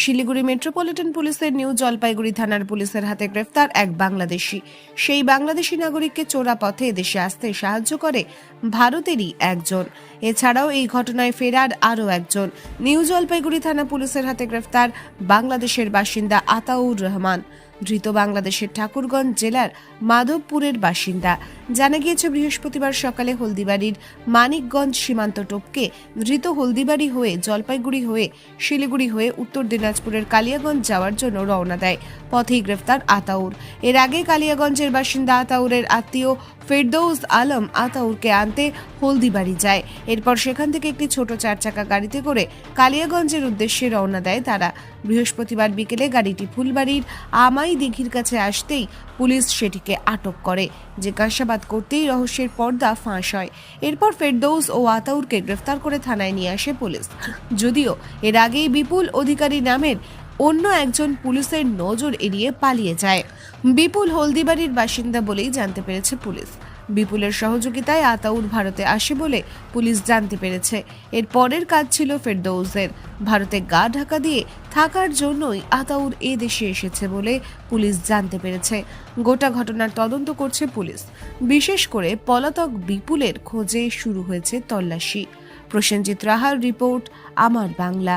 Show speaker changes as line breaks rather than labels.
Siliguri metropolitan পুলিশের new Jalpaiguri থানার পুলিশের হাতে গ্রেফতার এক বাংলাদেশি। সেই বাংলাদেশি নাগরিককে চোরা পথে দেশে আসতে সাহায্য করে ভারতেরই একজন। এছাড়াও এই ঘটনায় ফেরার আরও একজন। নিউ জলপাইগুড়ি থানা পুলিশের হাতে গ্রেফতার বাংলাদেশের বাসিন্দা আতাউর রহমান। ধৃত বাংলাদেশের ঠাকুরগঞ্জ জেলার মাধবপুরের বাসিন্দা। জানা গিয়েছে, বৃহস্পতিবার সকালে হলদিবাড়ির মানিকগঞ্জ সীমান্ত টপকে ধৃত হলদিবাড়ি হয়ে জলপাইগুড়ি হয়ে শিলিগুড়ি হয়ে উত্তর দিনাজপুরের কালিয়াগঞ্জ যাওয়ার জন্য রওনা দেয়। পথেই গ্রেফতার আতাউর। এর আগে কালিয়াগঞ্জের বাসিন্দা আতাউরের আত্মীয় ফেরদৌস আলম আতাউরকে আনতে হলদিবাড়ি যায়। এরপর সেখান থেকে একটি ছোট চার চাকা গাড়িতে করে কালিয়াগঞ্জের উদ্দেশ্যে রওনা দেয় তারা। বৃহস্পতিবার বিকেলে গাড়িটি ফুলবাড়ির আমাই দিঘির কাছে আসতেই পুলিশ সেটিকে আটক করে জিজ্ঞাসাবাদ করতেই রহস্যের পর্দা ফাঁস হয়। এরপর ফেরদৌস ও আতাউরকে গ্রেফতার করে থানায় নিয়ে আসে পুলিশ। যদিও এর আগেই বিপুল অধিকারী নামের অন্য একজন পুলিশের নজর এড়িয়ে পালিয়ে যায়। বিপুল হলদিবাড়ির বাসিন্দা বলেই জানতে পেরেছে পুলিশ। বিপুলের সহযোগিতায় আতাউর ভারতে আসে বলে পুলিশ জানতে পেরেছে। এর পরের কাজ ছিল ফেরদৌসের। ভারতে গা ঢাকা দিয়ে থাকার জন্যই আতাউর এ দেশে এসেছে বলে পুলিশ জানতে পেরেছে। গোটা ঘটনার তদন্ত করছে পুলিশ। বিশেষ করে পলাতক বিপুলের খোঁজে শুরু হয়েছে তল্লাশি। প্রসেনজিৎ রাহার রিপোর্ট, আমার বাংলা।